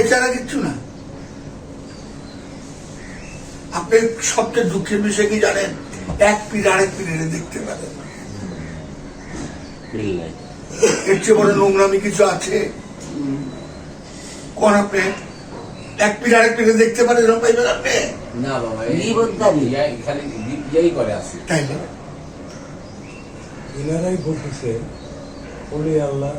এছাড়া কিচ্ছু না। আপনি সবচেয়ে দুঃখের বিষয় কি জানেন? এক পিঠ আরেক পিঠে দেখতে পারেন এর চেয়ে বড় নোংরামি কিছু আছে? কোন আপনি এক পিঠ আরেক পিঠে দেখতে পারেন এরকম পাইবেন আপনি? না বাবা। এই করে আছে। তাই না? এনারাই বলতেছে বলে আল্লাহ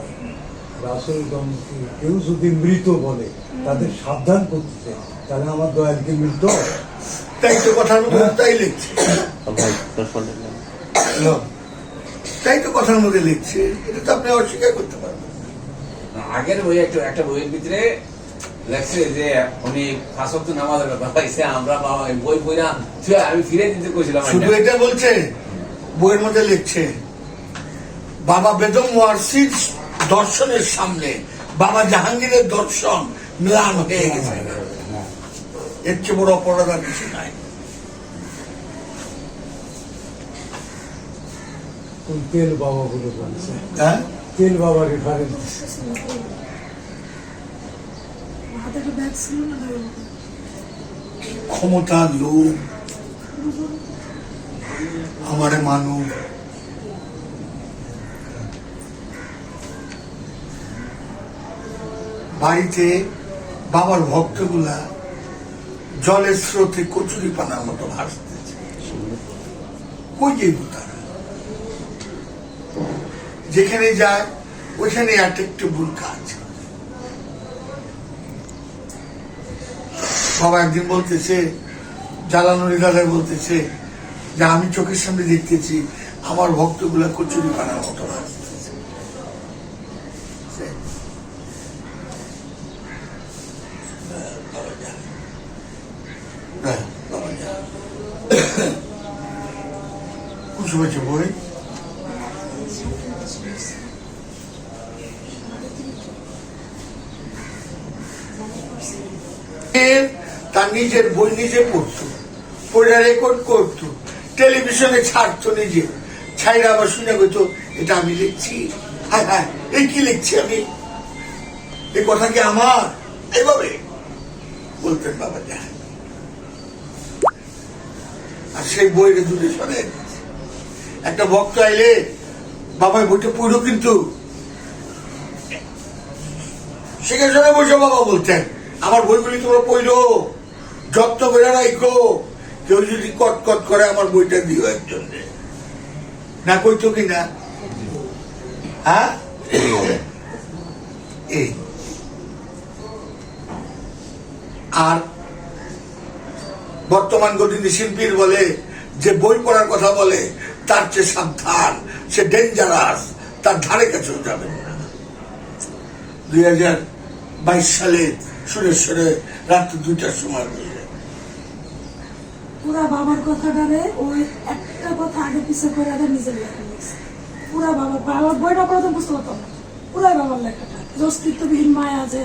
রাসুলগঞ্জকে কেউ যদি মৃত বলে তাদের সাবধান করতেছে তাহলে আমার দয়ালকে মৃত। তাই তো কথার মধ্যে তাই লিখছে। হ্যালো। তাই তো কথার মধ্যে লিখছে। এটা তো আপনি অস্বীকার করতে পারবেন। আগের বই একটা একটা বইয়ের ভিতরে লেখছে যে উনি ফাঁসক্ত নামাজের কথা হয়েছে আমরা বাবা বই বই না আমি ফিরে দিতে কইছিলাম শুধু এটা বলছে বইয়ের মধ্যে লিখছে বাবা বেদম ওয়ারসির দর্শনের সামনে বাবা জাহাঙ্গীরের দর্শন ম্লান হয়ে গেছে। এর চেয়ে বড় অপরাধ আর কিছু নাই। তেল বাবা বলে হ্যাঁ? তেল বাবা রেফারেন্স। ক্ষমতা লোভ আমারে মানুষ বাড়িতে বাবার ভক্তগুলা জলের স্রোতে কচুরি পানার মতো ভাসতেছে। কই যাইব তারা? যেখানে যায়, ওইখানে অ্যাট্রাক্টেবল কাজ বাবা একদিন বলতেছে জ্বালানুরি দাদা বলতেছে যে, আমি চোখের সামনে দেখতেছি, আমার ভক্তগুলা কচুরি পানার মতো ভাসতেছে। যা। কোন সময় হচ্ছে তার নিজের বই নিজে পড়তো, পড়ে রেকর্ড করতো টেলিভিশনে ছাড়তো নিজে। ছাইরা আবার শুনে গেতো এটা আমি লিখছি। হ্যাঁ হ্যাঁ এই কি লিখছি আমি? এই কথা কি আমার? এইভাবে বলতেন বাবা যা আর সেই বইটা দূরে সরে একটা ভক্ত আইলে বাবা বইটা পড়ো কিন্তু সেখানে সরে বসে বাবা বলতেন, আমার বইগুলি তোমরা পড়ো, যত্ন করে রাখো। কেউ যদি কট কট করে আমার বইটা দিও একজন না কইতো কি না? হ্যাঁ? আর বর্তমান গতিতে শিল্পীর বলে, যে বই পড়ার কথা বলে, তার চেয়ে সাবধান, সে ডেঞ্জারাস তার ধারে কাছেও যাবেন না। দুই হাজার বাইশ সালে রাত্রি দুইটার সময় পুরা বাবার কথাটারে ওই একটা কথা আগে পিছে করে আগে নিজের লেখা পুরা বাবা, বাবার বইটা প্রথম বুঝতে পারতাম পুরাই বাবার লেখাটা। অস্তিত্ববিহীন মায়া যে